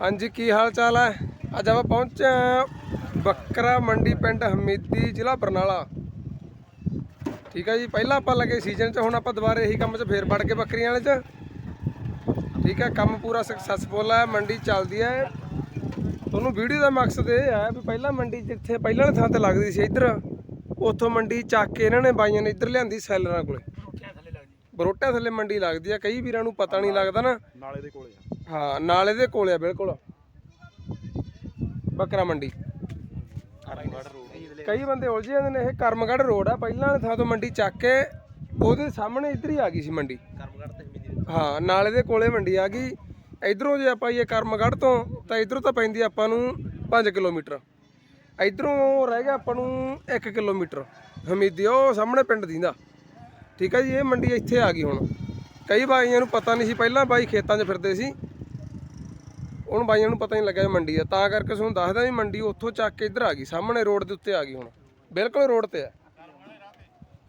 ਹਾਂਜੀ, ਕੀ ਹਾਲ ਚਾਲ ਹੈ? ਅੱਜ ਆਪਾਂ ਪਹੁੰਚੇ ਬੱਕਰਾ ਮੰਡੀ ਪਿੰਡ ਹਮੀਦੀ, ਜ਼ਿਲ੍ਹਾ ਬਰਨਾਲਾ। ਠੀਕ ਹੈ ਜੀ, ਪਹਿਲਾਂ ਆਪਾਂ ਲੱਗੇ ਸੀਜ਼ਨ 'ਚ, ਹੁਣ ਆਪਾਂ ਦੁਬਾਰੇ ਇਹੀ ਕੰਮ 'ਚ ਫੇਰ ਵੜ ਕੇ ਬੱਕਰੀਆਂ ਵਾਲੇ 'ਚ। ਠੀਕ ਹੈ, ਕੰਮ ਪੂਰਾ ਸਕਸੈਸਫੁਲ ਹੈ, ਮੰਡੀ ਚੱਲਦੀ ਹੈ। ਤੁਹਾਨੂੰ ਵੀਡੀਓ ਦਾ ਮਕਸਦ ਇਹ ਹੈ ਵੀ ਪਹਿਲਾਂ ਮੰਡੀ ਜਿੱਥੇ ਪਹਿਲਾਂ ਵਾਲੀ ਥਾਂ ਤੇ ਲੱਗਦੀ ਸੀ ਇੱਧਰ, ਉੱਥੋਂ ਮੰਡੀ ਚੱਕ ਕੇ ਇਹਨਾਂ ਨੇ ਬਾਈਆਂ ਨੇ ਇੱਧਰ ਲਿਆਂਦੀ ਸੈਲਰਾਂ ਕੋਲੇ। ਬਰੋਟਿਆਂ ਥੱਲੇ ਮੰਡੀ ਲੱਗਦੀ ਆ ਕਈ ਵੀਰਾਂ ਨੂੰ ਪਤਾ ਨਹੀਂ ਲੱਗਦਾ ਨਾ। ਨਾਲੇ ਦੇ ਕੋਲੇ ਆ। ਹਾਂ ਨਾਲੇ ਦੇ ਕੋਲੇ ਆ ਬਿਲਕੁਲ। ਬੱਕਰਾ ਮੰਡੀ। ਕਰਮਗੜ ਕਈ ਬੰਦੇ ਉਲਝ ਜਾਂਦੇ ਨੇ ਇਹ ਕਰਮਗੜ੍ਹ ਰੋਡ ਆ ਪਹਿਲਾਂ ਵਾਲੀ ਥਾਂ ਤੋਂ ਮੰਡੀ ਚੱਕ ਕੇ ਉਹਦੇ ਸਾਹਮਣੇ ਇੱਧਰ ਹੀ ਆ ਗਈ ਸੀ ਮੰਡੀ। ਕਰਮਗੜ ਤੇ ਹਾਂ ਨਾਲੇ ਦੇ ਕੋਲੇ ਮੰਡੀ ਆ ਗਈ। ਇਧਰੋਂ ਜੇ ਆਪਾਂ ਇਹ ਕਰਮਗੜ੍ਹ ਤੋਂ ਤਾਂ ਇਧਰੋਂ ਤਾਂ ਪੈਂਦੀ ਆਪਾਂ ਨੂੰ 5 ਕਿਲੋਮੀਟਰ। ਇਧਰੋਂ ਰਹਿ ਗਿਆ ਆਪਾਂ ਨੂੰ 1 ਕਿਲੋਮੀਟਰ। ਹਮੀਦੀ ਉਹ ਸਾਹਮਣੇ ਪਿੰਡ ਦੀਂਦਾ। ਠੀਕ ਹੈ ਜੀ, ਇਹ ਮੰਡੀ ਇੱਥੇ ਆ ਗਈ ਹੁਣ। ਕਈ ਬਾਈਆਂ ਨੂੰ ਪਤਾ ਨਹੀਂ ਸੀ, ਪਹਿਲਾਂ ਬਾਈ ਖੇਤਾਂ 'ਚ ਫਿਰਦੇ ਸੀ। ਹੁਣ ਬਾਈਆਂ ਨੂੰ ਪਤਾ ਨਹੀਂ ਲੱਗਿਆ ਮੰਡੀ ਆ ਤਾਂ ਕਰਕੇ ਤੁਹਾਨੂੰ ਦੱਸਦਾ ਵੀ ਮੰਡੀ ਉੱਥੋਂ ਚੱਕ ਕੇ ਇੱਧਰ ਆ ਗਈ, ਸਾਹਮਣੇ ਰੋਡ ਦੇ ਉੱਤੇ ਆ ਗਈ ਹੁਣ। ਬਿਲਕੁਲ ਰੋਡ ਤੇ ਆ।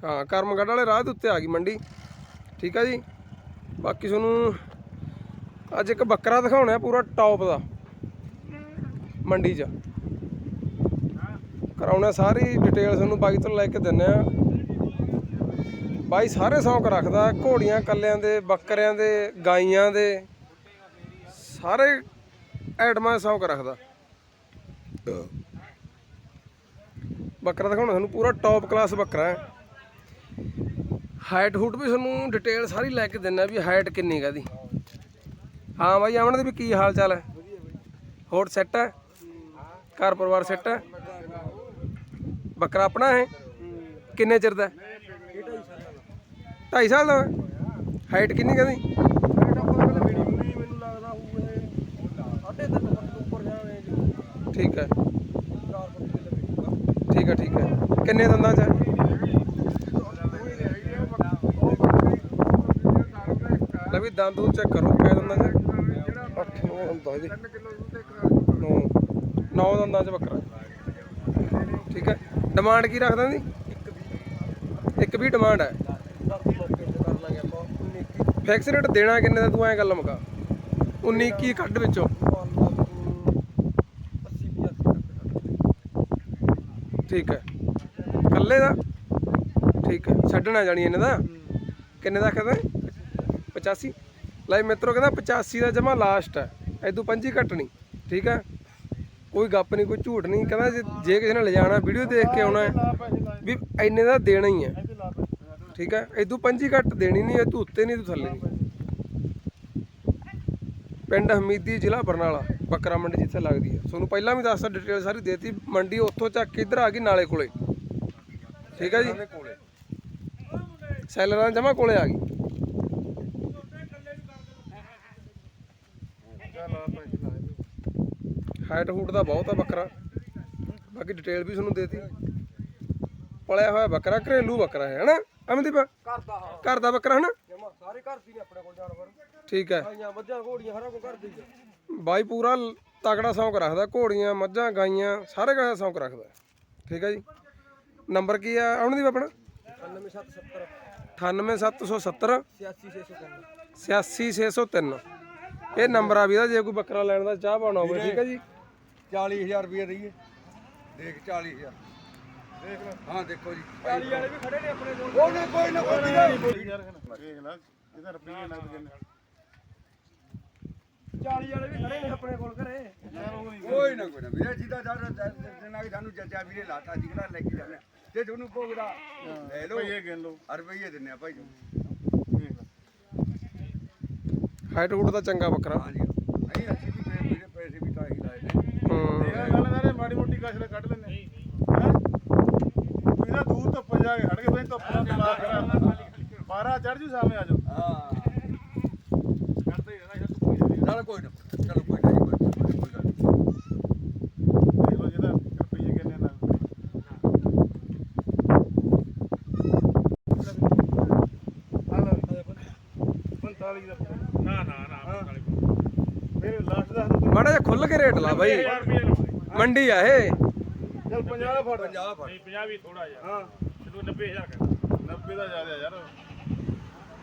ਹਾਂ, ਕਰਮਗੜ੍ਹ ਵਾਲੇ ਰਾਹ ਦੇ ਉੱਤੇ ਆ ਗਈ ਮੰਡੀ। ਠੀਕ ਆ ਜੀ। ਬਾਕੀ ਤੁਹਾਨੂੰ ਅੱਜ ਇੱਕ ਬੱਕਰਾ ਦਿਖਾਉਣਾ ਪੂਰਾ ਟੌਪ ਦਾ ਮੰਡੀ 'ਚ। ਕਰਾਉਣਾ ਸਾਰੀ ਡਿਟੇਲ ਤੁਹਾਨੂੰ ਬਾਈ ਤੋਂ ਲੈ ਕੇ ਦਿੰਨੇ ਆ। ਬਾਈ ਸਾਰੇ ਸ਼ੌਂਕ ਰੱਖਦਾ, ਘੋੜੀਆਂ, ਕੱਲਿਆਂ ਦੇ, ਬੱਕਰਿਆਂ ਦੇ, ਗਾਈਆਂ ਦੇ। ਸਾਰੇ ਐਟਮਾਂ ਸ਼ੌਂਕ ਰੱਖਦਾ। ਬੱਕਰਾ ਦਿਖਾਉਣਾ ਤੁਹਾਨੂੰ, ਪੂਰਾ ਟੌਪ ਕਲਾਸ ਬੱਕਰਾ ਹੈ। ਹਾਈਟ ਹੂਟ ਵੀ ਤੁਹਾਨੂੰ ਡਿਟੇਲ ਸਾਰੀ ਲੈ ਕੇ ਦਿੰਨਾ ਵੀ ਹਾਈਟ ਕਿੰਨੀ ਹੈ ਦੀ ਹਾਂ ਬਾਈ ਆਮਣ ਦੇ ਵੀ ਕੀ ਹਾਲ ਚਾਲ ਹੈ? ਹੋਰ ਸੈੱਟ ਹੈ? ਘਰ ਪਰਿਵਾਰ ਸੈੱਟ ਹੈ? ਬੱਕਰਾ ਆਪਣਾ ਹੈ ਕਿੰਨੇ ਚਿਰ ਦਾ 2.5 ਸਾਲ ਦਾ ਹਾਈਟ ਕਿੰਨੀ ਕਹਦੀ ਠੀਕ ਹੈ ਠੀਕ ਹੈ ਠੀਕ ਹੈ ਕਿੰਨੇ ਦੰਦਾਂ ਚ ਹੈ? ਲੈ ਵੀ ਦੰਦ ਦੂਦ ਚੈੱਕ ਕਰੋ ਕਿਹ ਦੰਦਾਂ ਚ ਅੱਠ ਨੌ ਹੁੰਦਾ ਇਹਦੇ ਨੌ ਨੌ ਦੰਦਾਂ ਚ ਬੱਕਰਾ। ਠੀਕ ਹੈ ਡਿਮਾਂਡ ਕੀ ਰੱਖਦਾ ਦੀ ਇੱਕ ਵੀ ਡਿਮਾਂਡ ਹੈ ਫਿਕਸ ਰੇਟ ਦੇਣਾ ਕਿੰਨੇ ਦਾ? ਤੂੰ ਐਂ ਗੱਲ ਮੁਕਾ। 19 ਕੀ ਕੱਢ ਵਿੱਚੋਂ। ਠੀਕ ਹੈ। ਕੱਲੇ ਦਾ? ਠੀਕ ਹੈ। ਛੱਡਣਾ ਜਾਣੀ ਇਹਨੇ ਦਾ? ਕਿੰਨੇ ਦਾ ਕਹਿੰਦਾ 85 ਲੈ ਮਿੱਤਰੋ ਕਹਿੰਦਾ 85 ਦਾ ਜਮਾ ਲਾਸਟ ਹੈ। ਐਦੂ ਪੰਜੀ ਕੱਟਣੀ ਠੀਕ ਹੈ। ਕੋਈ ਗੱਪ ਨਹੀਂ, ਕੋਈ ਝੂਠ ਨਹੀਂ। ਕਹਿੰਦਾ ਜੇ ਜੇ ਕਿਸੇ ਨੇ ਲਿਜਾਣਾ ਵੀਡੀਓ ਦੇਖ ਕੇ ਆਉਣਾ ਹੈ, ਵੀ ਇੰਨੇ ਦਾ ਦੇਣਾ ਹੀ ਹੈ। ਠੀਕ ਹੈ? ਐਦੂ ਪੰਜੀ ਘੱਟ ਦੇਣੀ ਨਹੀਂ ਐਦੂ ਉੱਤੇ ਨਹੀਂ ਤੂੰ ਥੱਲੇ ਨਹੀਂ। ਪਿੰਡ ਹਮੀਦੀ ਜ਼ਿਲ੍ਹਾ ਬਰਨਾਲਾ ਬੱਕਰਾ ਮੰਡੀ ਜਿੱਥੇ ਲੱਗਦੀ ਹੈ। ਤੁਹਾਨੂੰ ਪਹਿਲਾਂ ਵੀ ਦੱਸਤਾ ਡਿਟੇਲ ਸਾਰੀ ਦੇਤੀ। ਮੰਡੀ ਉੱਥੋਂ ਚੱਕ ਕੇ ਇੱਧਰ ਆ ਗਈ ਨਾਲੇ ਕੋਲੇ। ਠੀਕ ਹੈ ਜੀ? ਸੈਲਰਾਂ ਜਮਾ ਕੋਲੇ ਆ ਗਈ। ਹਾਈਟ ਹੂਟ ਦਾ ਬਹੁਤ ਆ ਬੱਕਰਾ। ਬਾਕੀ ਡਿਟੇਲ ਵੀ ਤੁਹਾਨੂੰ ਦੇਤੀ। ਪਲਿਆ ਹੋਇਆ ਬੱਕਰਾ ਘਰੇਲੂ ਬੱਕਰਾ ਹੈ ਹਨਾ? ਅਮਨਦੀਪ? ਕਰਦਾ ਹਾਂ। ਘਰ ਦਾ ਬੱਕਰਾ ਹਨਾ? ਜਮਾ ਸਾਰੇ ਘਰ ਦੀ ਨੇ ਆਪਣੇ ਕੋਲ ਜਾਨਵਰ। ਠੀਕ ਹੈ। ਗਾਈਆਂ ਮੱਝਾਂ ਘੋੜੀਆਂ ਸਾਰਾ ਕੁਝ ਘਰ ਦੀ ਹੈ ਬਾਈ ਪੂਰਾ ਤਕੜਾ ਸ਼ੌਂਕ ਰੱਖਦਾ ਘੋੜੀਆਂ ਮੱਝਾਂ ਗਾਈਆਂ ਸਾਰੇ ਕਾ ਸ਼ੌਂਕ ਰੱਖਦਾ। ਠੀਕ ਹੈ ਜੀ। ਨੰਬਰ ਕੀ ਆ ਅਮਨਦੀਪ ਆਪਣਾ? 9770 98770 86603 86603 ਇਹ ਨੰਬਰ ਆ ਵੀ ਇਹਦਾ ਜੇ ਕੋਈ ਬੱਕਰਾ ਲੈਣ ਦਾ ਚਾਹ ਪਾਉਣਾ ਹੋਵੇ ਠੀਕ ਹੈ ਜੀ। 40000 ਰੁਪਏ ਦਈਏ। ਦੇਖ 40000 ਦੇਖ ਲੈ ਹਾਂ ਦੇਖੋ ਜੀ। 40 ਵਾਲੇ ਵੀ ਖੜੇ ਨੇ ਆਪਣੇ ਕੋਲ। ਉਹ ਨਾ ਕੋਈ ਨਾ ਕੋਈ ਨਾ। ਦੇਖ ਲੈ ਇਹਦਾ ਰੁਪਈਏ ਨਾਲ ਕਿੰਨੇ 40 ਵਾਲੇ ਵੀ ਖੜੇ ਨੇ ਆਪਣੇ ਕੋਲ ਘਰੇ। ਕੋਈ ਨਾ ਕੋਈ ਨਾ ਵੀਰੇ ਜੀ ਦਾ ਜਨਾ ਕਿ ਸਾਨੂੰ ਜੱਜਾ ਵੀਰੇ ਲਾਤਾ ਜੀ ਕਿਹੜਾ ਲੈ ਕੇ ਜਾਂਦੇ ਆ। ਜੇ ਤੁਹਾਨੂੰ ਭੋਗਦਾ ਲੈ ਲਓ ਰੁਪਈਏ ਗਿਣ ਲਓ। ਰੁਪਈਏ ਦਿੰਨੇ ਆ ਭਾਈ ਜੀ ਦੇਖ ਲੈ। ਹਾਈਟ ਹੂਟ ਦਾ ਚੰਗਾ ਬੱਕਰਾ ਹਾਂਜੀ। ਨਹੀਂ ਅਸੀਂ ਵੀ ਪੈਸੇ ਵੀ ਤਾਂ ਹੀ ਲਾਏ ਨੇ। ਹੂੰ। ਇਹ ਗੱਲ ਨਾ ਰੇ ਮਾੜੀ ਮੋਟੀ ਕਸਰ ਕੱਢ ਲੈਨੇ ਹੈ ਇਹਦਾ ਦੂਰ ਤੋਂ ਪੰਜਾ ਕੇ ਖੜ ਕੇ ਫਿਰ ਧੁੱਪ ਨਾਲ ਦਿਮਾਗ ਖਰਾਬ 12 ਚੜ ਜੂ ਸਾਹਮਣੇ ਆ ਜਾਓ। ਹਾਂ ਕਰਦੇ ਰਹਿਣਾ ਯਾਰ ਤੂੰ ਕੋਈ ਕੋਈ ਨਾ ਚਲੋ ਕੋਈ ਨਾ ਜੀ ਕੋਈ ਨਾ, ਕੋਈ ਗੱਲ ਨੀ। ਦੇਖ ਲਓ ਜਿਹਦਾ ਰੁਪਈਏ ਕਿੰਨੇ ਨਾਲ ਹਾਲ 45 ਦਾ ਨਾ ਨਾ ਨਾ 45 ਮੇਰੇ ਲਾਸਟ ਦਾ ਮਾੜਾ ਜਿਹਾ ਖੁੱਲ ਕੇ ਰੇਟ ਲਾ ਬਾਈ। 1000 ਰੁਪਏ ਲਵਾਂਗੇ ਮੰਡੀ ਆ ਇਹ। ਚਲ 50 ਦਾ ਫੜ। 50 ਫੜ। ਨਹੀਂ 50 ਵੀ ਥੋੜਾ ਯਾਰ ਹਾਂ। ਤੇ ਤੂੰ 90000 ਕਰ। 90 ਦਾ ਜ਼ਿਆਦਾ ਯਾਰ।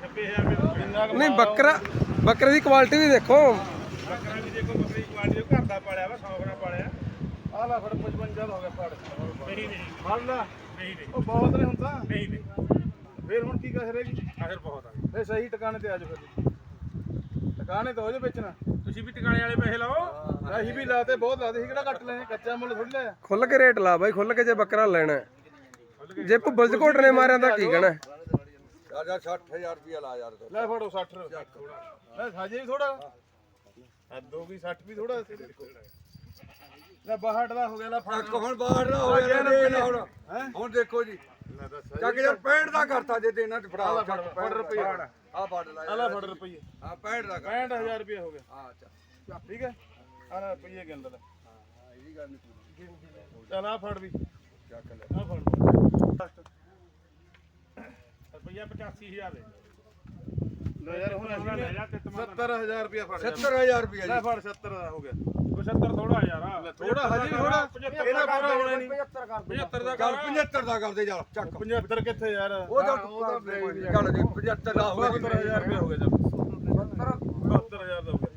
90000 ਰੁਪਏ ਇੰਨਾ ਕੁ ਨਹੀਂ ਬੱਕਰਾ ਬੱਕਰੇ ਦੀ ਕੁਆਲਿਟੀ ਵੀ ਦੇਖੋ। ਬੱਕਰਾ ਵੀ ਦੇਖੋ ਬੱਕਰੀ ਕੁਆਲਿਟੀ ਘਰ ਦਾ ਪਾਲਿਆ ਵਾ 100 ਗ੍ਰਾਮ ਪਾਲਿਆ। ਆ ਲੈ ਫੜ 55 ਦਾ ਹੋ ਗਿਆ ਫੜ ਨਹੀਂ ਨਹੀਂ। ਫੜ ਲੈ। ਨਹੀਂ ਨਹੀਂ। ਉਹ ਬਹੁਤ ਨੇ ਹੁਣ ਤਾਂ ਨਹੀਂ ਨਹੀਂ। ਫੇਰ ਹੁਣ ਕੀ ਕਹੇ ਰਹੇਗੀ ਆਖਰ ਬਹੁਤ ਆ ਫੇਰ ਸਹੀ ਟਿਕਾਣੇ ਤੇ ਆ ਜਾ ਫਿਰ। ਟਿਕਾਣੇ ਤੇ ਹੋ ਜਾ ਵੇਚਣਾ। ਤੁਸੀਂ ਵੀ ਟਿਕਾਣੇ ਵਾਲੇ ਪੈਸੇ ਲਾਓ। ਅਸੀਂ ਵੀ ਲਾਤੇ ਬਹੁਤ ਲਾਤੇ। ਸੀ ਕਿਹੜਾ ਕੱਟ ਲਏ ਕੱਚਾ ਮੁੱਲ ਥੋੜੀ ਲਿਆ ਖੁੱਲ ਕੇ ਰੇਟ ਲਾ ਬਾਈ ਖੁੱਲ ਕੇ ਜੇ ਬੱਕਰਾ ਲੈਣਾ ਹੈ। ਜੇ ਭੁੱਬਲ ਚ ਘੋਟ ਨੇ ਮਾਰਿਆ ਤਾਂ ਕੀ ਕਹਿਣਾ? ਰਾਜਾ 60000 ਰੁਪਇਆ ਲਾ ਯਾਰ ਲੈ ਫੜੋ 60 ਲੈ ਸਾਜੇ ਵੀ ਥੋੜਾ ਹੱਦ ਹੋ ਗਈ 60 ਵੀ ਥੋੜਾ ਲੈ 62 ਦਾ ਹੋ ਗਿਆ ਲੈ ਫੜ। ਚੱਕ ਹੁਣ ਬਾਹਰ ਨਾ ਹੋ ਜਾਣਾ ਨਾ ਹੁਣ। ਹੁਣ ਦੇਖੋ ਜੀ। ਚੱਕ ਯਾਰ 65 ਦਾ ਕਰਤਾ ਜੇ ਤੇ ਇਹਨਾਂ ਚ ਫੜਾ। ਫੜ ਫੜ ਰੁਪਏ ਆ ਫੜ ਲੈ ਲੈ ਫੜ ਰੁਪਏ ਆ 65 ਦਾ ਕਰ 65000 ਰੁਪਏ ਹੋ ਗਿਆ ਆ ਚੱਲ। ਠੀਕ ਹੈ? ਆ ਰੁਪਏ ਗਿਣ ਲੈ ਹਾਂ ਇਹ ਵੀ ਗੱਲ ਨਹੀਂ ਪੂਰੀ ਚੱਲ ਆ ਫੜ ਵੀ। ਚੱਕ ਲੈ ਆ ਫੜ ਰੁਪਈਆ 85000 ਦੇ। ਲੈ ਯਾਰ ਹੁਣ ਅਸੀਂ ਲੈ ਜਾ 70000 ਰੁਪਏ ਫੜ ਜਾ 70000 ਰੁਪਇਆ ਲੈ ਜੀ। ਫੜ 70 ਦਾ ਹੋ ਗਿਆ। 75 ਥੋੜਾ ਯਾਰ। ਥੋੜਾ ਹਜੇ ਵੀ ਥੋੜਾ ਇਹਦਾ ਪੂਰਾ ਹੋਣਾ ਨਹੀਂ। 75 ਕਰ 75 ਦਾ ਚੱਲ 75 ਦਾ ਕਰਦੇ ਚੱਲ ਚੱਕ। 75 ਕਿੱਥੇ ਯਾਰ? ਉਹ ਤਾਂ ਚੱਲ ਜੀ 75 ਦਾ ਹੋ ਗਿਆ। 72000 ਰੁਪਏ ਹੋ ਗਿਆ ਜਦ 72000 ਦਾ ਹੋ ਗਿਆ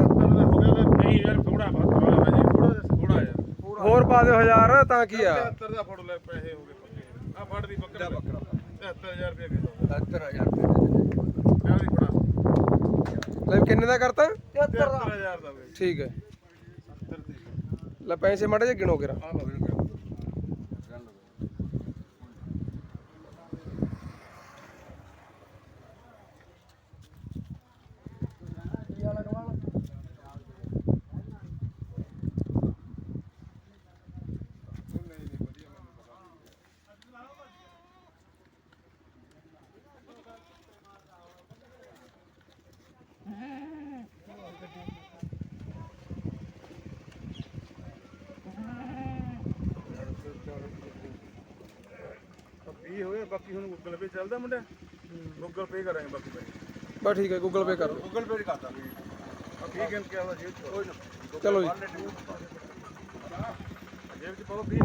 72 ਦਾ ਹੋ ਗਿਆ ਤੇ ਨਹੀਂ ਯਾਰ ਥੋੜਾ ਬਹੁਤ ਹਜੇ ਥੋੜਾ ਥੋੜਾ ਯਾਰ ਹੋਰ ਪਾ ਦਿਓ ਹਜ਼ਾਰ ਤਾਂ ਕੀ ਆ? 73 ਦਾ ਫੜ ਲੈ ਪੈਸੇ ਹੋ ਗਏ ਆ ਫੜ ਦੀ ਬੱਕਰਾ ਬੱਕਰਾ 73000 ਰੁਪਏ ਦੇ 70000 ਰੁਪਇਆ ਚਾਹ ਦੀ ਫੜਾ। ਲੈ ਕਿੰਨੇ ਦਾ ਕਰਤਾ? 73000 ਦਾ ਠੀਕ ਹੈ। 70 ਦੀ ਲੈ ਪੈਸੇ ਮਾੜੇ ਜਿਹੇ ਗਿਣੋ ਕਿਰਾ। ਆ ਵੀਹ ਹੋਏ ਬਾਕੀ ਹੁਣ ਗੂਗਲ ਪੇ ਚੱਲਦਾ ਮੁੰਡਿਆ ਗੂਗਲ ਪੇ ਕਰਾਂਗੇ ਬਾਕੀ ਪੈਸੇ। ਬਸ ਠੀਕ ਹੈ ਗੂਗਲ ਪੇ ਕਰ ਦਿਓ। ਗੂਗਲ ਪੇ ਕਰਦਾ ਠੀਕ ਹੈ ਕਿ ਜੇਬ ਚ ਚਲੋ ਜੀ। ਜੇਬ ਚ ਪਾਓ ਵੀਹ